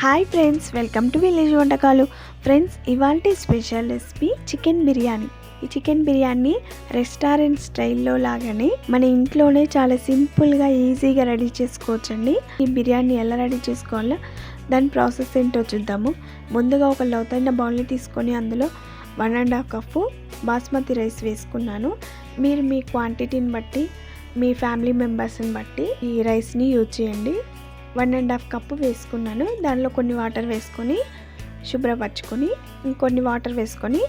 Hi friends welcome to village వంటకాలు. Friends ఇవాళ special recipe chicken biryani. ఈ చికెన్ బిర్యానీ రెస్టారెంట్ స్టైల్లో లాగానే మన ఇంట్లోనే చాలా సింపుల్గా ఈజీగా రెడీ చేసుకోవచ్చండి. ఈ బిర్యానీ ఎలా రెడీ చేసుకోవాలో దాని ప్రాసెస్ ఏంటో చూద్దాము. ముందుగా ఒక లోతైన బౌల్ని తీసుకొని అందులో one and half cup basmati rice వేసుకున్నాను. మీరు మీ క్వాంటిటీని బట్టి మీ ఫ్యామిలీ మెంబర్స్ని బట్టి ఈ రైస్ని యూజ్ చేయండి. వన్ అండ్ హాఫ్ కప్పు వేసుకున్నాను. దానిలో కొన్ని వాటర్ వేసుకొని శుభ్రపరచుకొని ఇంకొన్ని వాటర్ వేసుకొని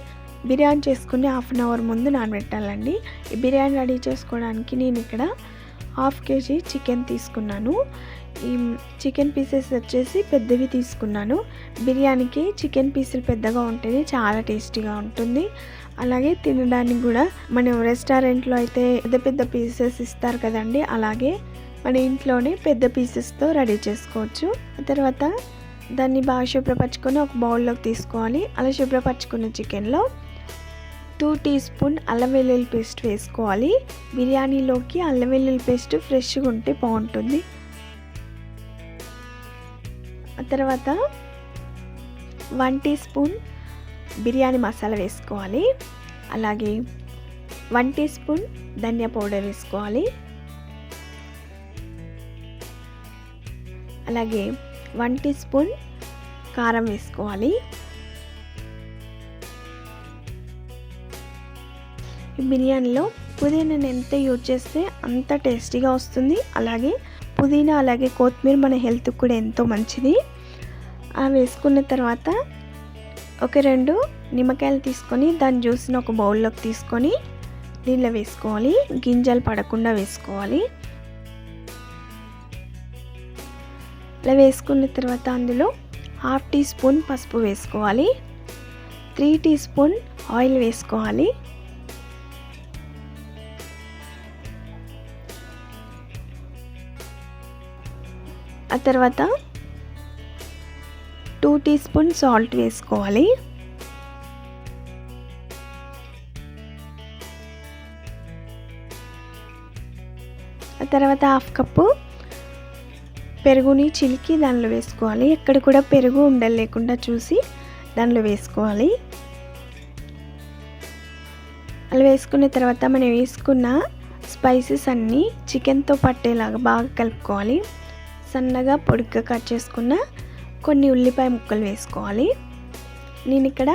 బిర్యానీ చేసుకుని హాఫ్ అన్ అవర్ ముందు నానబెట్టాలండి. ఈ బిర్యానీ రెడీ చేసుకోవడానికి నేను ఇక్కడ హాఫ్ కేజీ చికెన్ తీసుకున్నాను. ఈ చికెన్ పీసెస్ వచ్చేసి పెద్దవి తీసుకున్నాను. బిర్యానీకి చికెన్ పీసులు పెద్దగా ఉంటేనే చాలా టేస్టీగా ఉంటుంది. అలాగే తినడానికి కూడా మనం రెస్టారెంట్లో అయితే పెద్ద పెద్ద పీసెస్ ఇస్తారు కదండి. అలాగే మన ఇంట్లోనే పెద్ద పీసెస్తో రెడీ చేసుకోవచ్చు. తర్వాత దాన్ని బాగా శుభ్రపరచుకొని ఒక బౌల్లోకి తీసుకోవాలి. అలా శుభ్రపరచుకున్న చికెన్లో టూ టీ స్పూన్ అల్లం వెల్లుల్లి పేస్ట్ వేసుకోవాలి. బిర్యానీలోకి అల్లం వెల్లుల్లి పేస్ట్ ఫ్రెష్గా ఉంటే బాగుంటుంది. ఆ తర్వాత one teaspoon biryani masala వేసుకోవాలి. అలాగే వన్ టీ స్పూన్ ధనియా పౌడర్ వేసుకోవాలి. అలాగే వన్ టీ స్పూన్ కారం వేసుకోవాలి. బిర్యానీలో పుదీనాను ఎంత యూజ్ చేస్తే అంత టేస్టీగా వస్తుంది. అలాగే పుదీనా అలాగే కొత్తిమీర మన హెల్త్కి కూడా ఎంతో మంచిది. ఆ వేసుకున్న తర్వాత ఒక రెండు నిమ్మకాయలు తీసుకొని దాని జ్యూస్ని ఒక బౌల్లోకి తీసుకొని దీనిలో వేసుకోవాలి. గింజలు పడకుండా వేసుకోవాలి. ఇలా వేసుకున్న తర్వాత అందులో హాఫ్ టీ స్పూన్ పసుపు వేసుకోవాలి. త్రీ టీ స్పూన్ ఆయిల్ వేసుకోవాలి. ఆ తర్వాత టూ టీ స్పూన్ సాల్ట్ వేసుకోవాలి. ఆ తర్వాత హాఫ్ కప్పు పెరుగుని చిలికి దానిలో వేసుకోవాలి. ఎక్కడ కూడా పెరుగు ఉండలు లేకుండా చూసి దానిలో వేసుకోవాలి. అలా వేసుకున్న తర్వాత మనం వేసుకున్న స్పైసెస్ అన్నీ చికెన్తో పట్టేలాగా బాగా కలుపుకోవాలి. సన్నగా పొడిగ్గా కట్ చేసుకున్న కొన్ని ఉల్లిపాయ ముక్కలు వేసుకోవాలి. నేను ఇక్కడ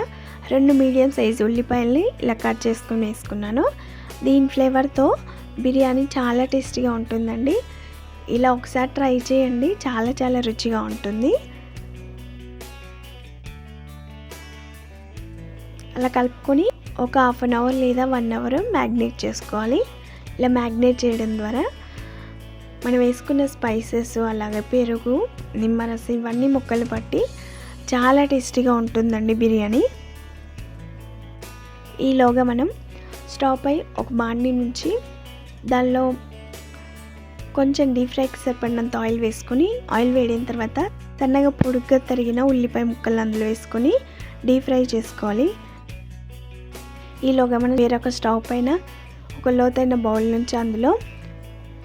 రెండు మీడియం సైజు ఉల్లిపాయల్ని ఇలా కట్ చేసుకుని వేసుకున్నాను. దీని ఫ్లేవర్తో బిర్యానీ చాలా టేస్టీగా ఉంటుందండి. ఇలా ఒకసారి ట్రై చేయండి. చాలా చాలా రుచిగా ఉంటుంది. అలా కలుపుకొని ఒక హాఫ్ అన్ అవర్ లేదా వన్ అవర్ మ్యాగ్నేట్ చేసుకోవాలి. ఇలా మ్యాగ్నేట్ చేయడం ద్వారా మనం వేసుకున్న స్పైసెస్ అలాగే పెరుగు నిమ్మరసం ఇవన్నీ ముక్కలు పట్టి చాలా టేస్టీగా ఉంటుందండి బిర్యానీ. ఈలోగా మనం స్టవ్ పై ఒక బాండి నుంచి దానిలో కొంచెం డీప్ ఫ్రైకి సరిపడినంత ఆయిల్ వేసుకొని ఆయిల్ వేడిన తర్వాత సన్నగా పొడుగ్గా తరిగిన ఉల్లిపాయ ముక్కలు అందులో వేసుకొని డీప్ ఫ్రై చేసుకోవాలి. ఈలోగా మనం వేరొక స్టవ్ పైన ఒక లోతైన బౌల్ నుంచి అందులో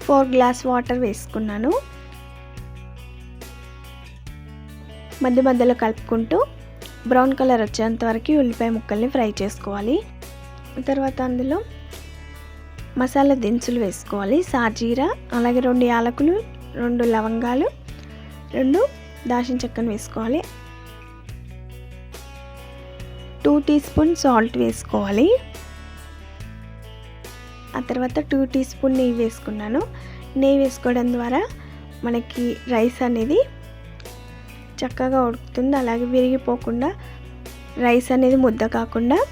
ఫోర్ గ్లాస్ వాటర్ వేసుకున్నాను. మధ్య మధ్యలో కలుపుకుంటూ బ్రౌన్ కలర్ వచ్చేంత వరకు ఉల్లిపాయ ముక్కల్ని ఫ్రై చేసుకోవాలి. తర్వాత అందులో మసాలా దినుసులు వేసుకోవాలి. సాజీరా అలాగే రెండు యాలకులు రెండు లవంగాలు రెండు దాల్చిన చెక్కను వేసుకోవాలి. టూ టీ స్పూన్ సాల్ట్ వేసుకోవాలి. ఆ తర్వాత టూ టీ స్పూన్ నెయ్యి వేసుకున్నాను. నెయ్యి వేసుకోవడం ద్వారా మనకి రైస్ అనేది చక్కగా ఉడుకుతుంది. అలాగే విరిగిపోకుండా రైస్ అనేది ముద్ద కాకుండా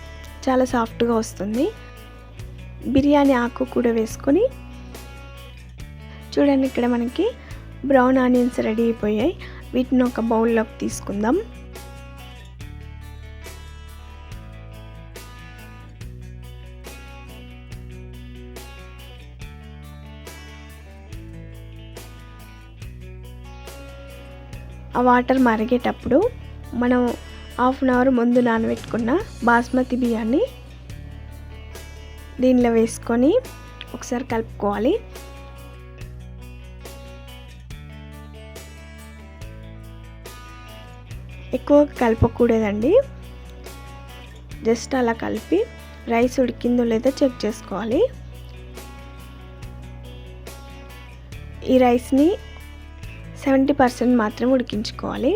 చాలా సాఫ్ట్గా వస్తుంది. బిర్యానీ ఆకు కూడా వేసుకొని చూడండి ఇక్కడ మనకి బ్రౌన్ ఆనియన్స్ రెడీ అయిపోయాయి. వీటిని ఒక బౌల్లోకి తీసుకుందాం. ఆ వాటర్ మరిగేటప్పుడు మనం హాఫ్ అన్ అవర్ ముందు నానబెట్టుకున్న బాస్మతి బియ్యాన్ని దీనిలో వేసుకొని ఒకసారి కలుపుకోవాలి. ఎక్కువ కలపకూడదండి. జస్ట్ అలా కలిపి రైస్ ఉడికిందో లేదో చెక్ చేసుకోవాలి. ఈ రైస్ని సెవెంటీ పర్సెంట్ మాత్రం ఉడికించుకోవాలి.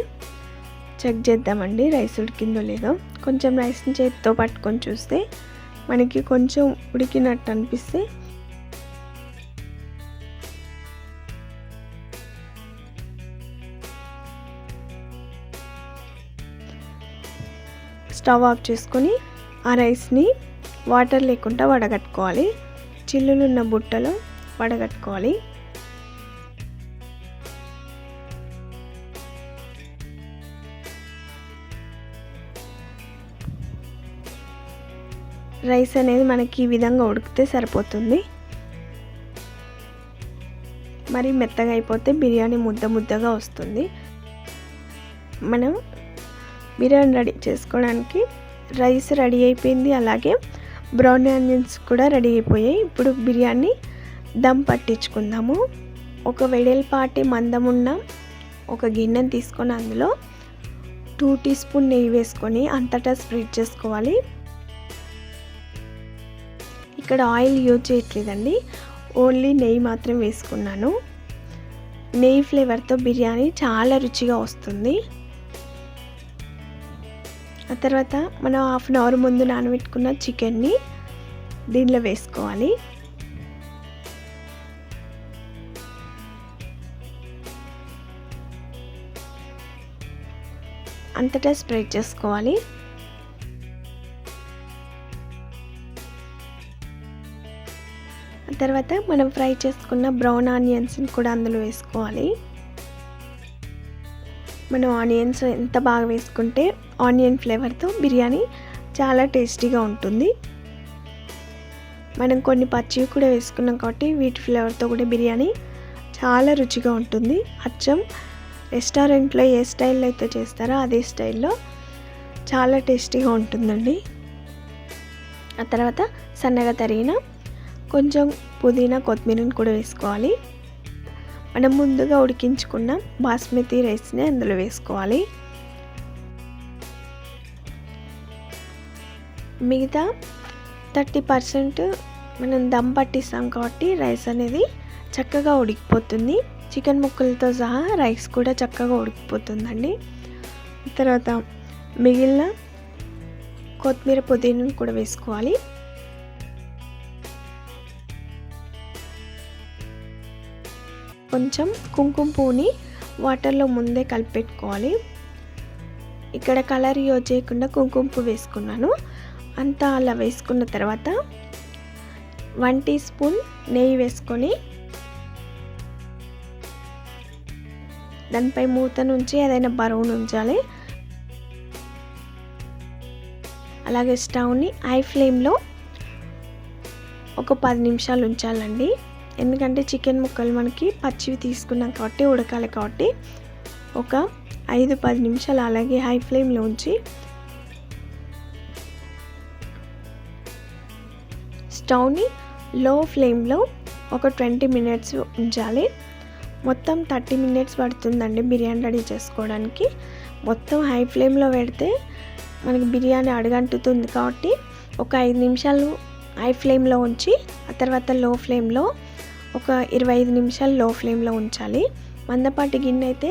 చెక్ చేద్దామండి రైస్ ఉడికిందో లేదో. కొంచెం రైస్ని చేతితో పట్టుకొని చూస్తే మనకి కొంచెం ఉడికినట్టు అనిపిస్తే స్టవ్ ఆఫ్ చేసుకొని ఆ రైస్ని వాటర్ లేకుండా వడగట్టుకోవాలి. చిల్లులున్న బుట్టలో వడగట్టుకోవాలి. రైస్ అనేది మనకి ఈ విధంగా ఉడికితే సరిపోతుంది. మరి మెత్తగా అయిపోతే బిర్యానీ ముద్ద ముద్దగా వస్తుంది. మనం బిర్యానీ రెడీ చేసుకోవడానికి రైస్ రెడీ అయిపోయింది. అలాగే బ్రౌన్ ఆనియన్స్ కూడా రెడీ అయిపోయాయి. ఇప్పుడు బిర్యానీ దమ్ పట్టించుకుందాము. ఒక వెడల్పాటి మందం ఉన్న ఒక గిన్నెను తీసుకొని అందులో టూ టీ స్పూన్ నెయ్యి వేసుకొని అంతటా స్ప్రెడ్ చేసుకోవాలి. ఇక్కడ ఆయిల్ యూజ్ చేయట్లేదండి. ఓన్లీ నెయ్యి మాత్రం వేసుకున్నాను. నెయ్యి ఫ్లేవర్తో బిర్యానీ చాలా రుచిగా వస్తుంది. ఆ తర్వాత మనం హాఫ్ అన్ అవర్ ముందు నానబెట్టుకున్న చికెన్ని దీనిలో వేసుకోవాలి. అంతటా స్ప్రెడ్ చేసుకోవాలి. తర్వాత మనం ఫ్రై చేసుకున్న బ్రౌన్ ఆనియన్స్ని కూడా అందులో వేసుకోవాలి. మనం ఆనియన్స్ ఎంత బాగా వేసుకుంటే ఆనియన్ ఫ్లేవర్తో బిర్యానీ చాలా టేస్టీగా ఉంటుంది. మనం కొన్ని పచ్చివి కూడా వేసుకున్నాం కాబట్టి వీటి ఫ్లేవర్తో కూడా బిర్యానీ చాలా రుచిగా ఉంటుంది. అచ్చం రెస్టారెంట్లో ఏ స్టైల్లో అయితే చేస్తారో అదే స్టైల్లో చాలా టేస్టీగా ఉంటుందండి. ఆ తర్వాత సన్నగా తరిగిన కొంచెం పుదీనా కొత్తిమీరని కూడా వేసుకోవాలి. మనం ముందుగా ఉడికించుకున్న బాస్మతి రైస్ని అందులో వేసుకోవాలి. మిగతా థర్టీ పర్సెంట్ మనం దమ్ పట్టిస్తాం కాబట్టి రైస్ అనేది చక్కగా ఉడికిపోతుంది. చికెన్ ముక్కలతో సహా రైస్ కూడా చక్కగా ఉడికిపోతుందండి. తర్వాత మిగిలిన కొత్తిమీర పుదీనాను కూడా వేసుకోవాలి. కొంచెం కుంకుమ పువ్వుని వాటర్లో ముందే కలిపెట్టుకోవాలి. ఇక్కడ కలర్ యూజ్ చేయకుండా కుంకుమ పువ్వు వేసుకున్నాను. అంతా అలా వేసుకున్న తర్వాత వన్ టీ స్పూన్ నెయ్యి వేసుకొని దానిపై మూత నుంచి ఏదైనా బరువును ఉంచాలి అలాగే స్టవ్ని హై ఫ్లేమ్లో ఒక పది నిమిషాలు ఉంచాలండి. ఎందుకంటే చికెన్ ముక్కలు మనకి పచ్చివి తీసుకున్నాం కాబట్టి ఉడకాలి కాబట్టి ఒక ఐదు పది నిమిషాలు అలాగే హై ఫ్లేమ్లో ఉంచి స్టవ్ని లో ఫ్లేమ్లో ఒక ట్వంటీ మినిట్స్ ఉంచాలి. మొత్తం థర్టీ మినిట్స్ పడుతుందండి బిర్యానీ రెడీ చేసుకోవడానికి. మొత్తం హై ఫ్లేమ్లో పెడితే మనకి బిర్యానీ అడగంటుతుంది కాబట్టి ఒక ఐదు నిమిషాలు హై ఫ్లేమ్లో ఉంచి ఆ తర్వాత లో ఫ్లేమ్లో ఒక ఇరవై ఐదు నిమిషాలు లో ఫ్లేమ్లో ఉంచాలి. మందపాటి గిన్నె అయితే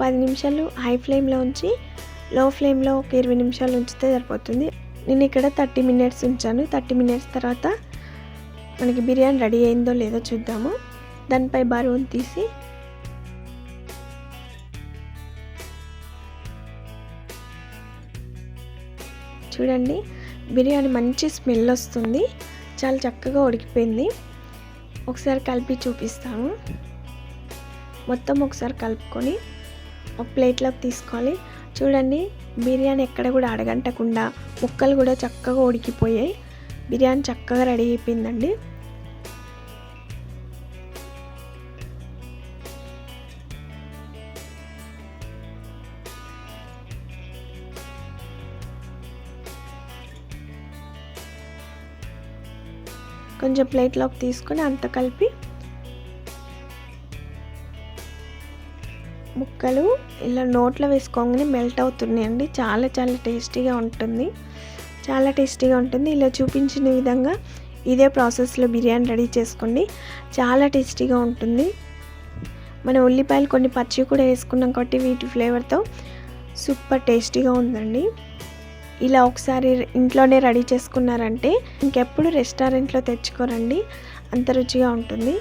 పది నిమిషాలు హై ఫ్లేమ్లో ఉంచి లో ఫ్లేమ్లో ఒక ఇరవై నిమిషాలు ఉంచితే సరిపోతుంది. నేను ఇక్కడ థర్టీ మినిట్స్ ఉంచాను. థర్టీ మినిట్స్ తర్వాత మనకి బిర్యానీ రెడీ అయిందో లేదో చూద్దాము. దానిపై బరువును తీసి చూడండి బిర్యానీ మంచి స్మెల్ వస్తుంది. చాలా చక్కగా ఉడికిపోయింది. ఒకసారి కలిపి చూపిస్తాను. మొత్తం ఒకసారి కలుపుకొని ఒక ప్లేట్లోకి తీసుకోవాలి. చూడండి బిర్యానీ ఎక్కడ కూడా అడగంటకుండా ముక్కలు కూడా చక్కగా ఉడికిపోయాయి. బిర్యానీ చక్కగా రెడీ అయిపోయిందండి. కొంచెం ప్లేట్లోకి తీసుకొని అంత కలిపి ముక్కలు ఇలా నోట్లో వేసుకోగానే మెల్ట్ అవుతున్నాయండి. చాలా చాలా టేస్టీగా ఉంటుంది. చాలా టేస్టీగా ఉంటుంది. ఇలా చూపించిన విధంగా ఇదే ప్రాసెస్లో బిర్యానీ రెడీ చేసుకోండి. చాలా టేస్టీగా ఉంటుంది. మన ఉల్లిపాయలు కొన్ని పచ్చి కూడా వేసుకున్నాం కాబట్టి వీటి ఫ్లేవర్తో సూపర్ టేస్టీగా ఉందండి. ఇలా ఒకసారి ఇంట్లోనే రెడీ చేసుకున్నారంటే ఇంకెప్పుడు రెస్టారెంట్లో తెచ్చుకోరండి. అంత రుచిగా ఉంటుంది.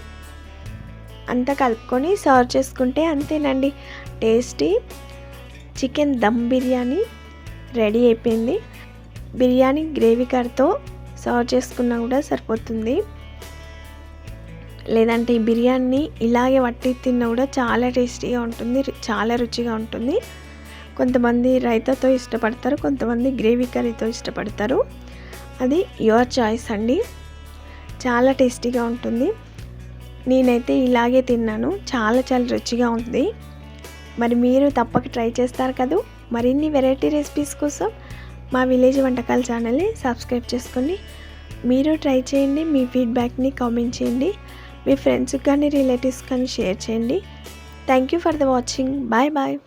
అంతా కలుపుకొని సర్వ్ చేసుకుంటే అంతేనండి. Tasty chicken dum biryani ready అయిపోయింది. బిర్యానీ గ్రేవీ కర్తో సర్వ్ చేసుకున్నా కూడా సరిపోతుంది. లేదంటే ఈ బిర్యానీ ఇలాగే వట్టి తిన్నా కూడా చాలా టేస్టీగా ఉంటుంది చాలా రుచిగా ఉంటుంది. కొంతమంది రైతాతో ఇష్టపడతారు కొంతమంది గ్రేవీ కర్రీతో ఇష్టపడతారు. అది యువర్ చాయిస్ అండి. చాలా టేస్టీగా ఉంటుంది. నేనైతే ఇలాగే తిన్నాను. చాలా చాలా రుచిగా ఉంది. మరి మీరు తప్పక ట్రై చేస్తారు కదా. మరిన్ని వెరైటీ రెసిపీస్ కోసం మా విలేజ్ వంటకాల ఛానల్ని సబ్స్క్రైబ్ చేసుకోండి మీరు ట్రై చేయండి. మీ ఫీడ్బ్యాక్ని కామెంట్ చేయండి. మీ ఫ్రెండ్స్కి కానీ రిలేటివ్స్ కానీ షేర్ చేయండి. Thank you for the watching bye bye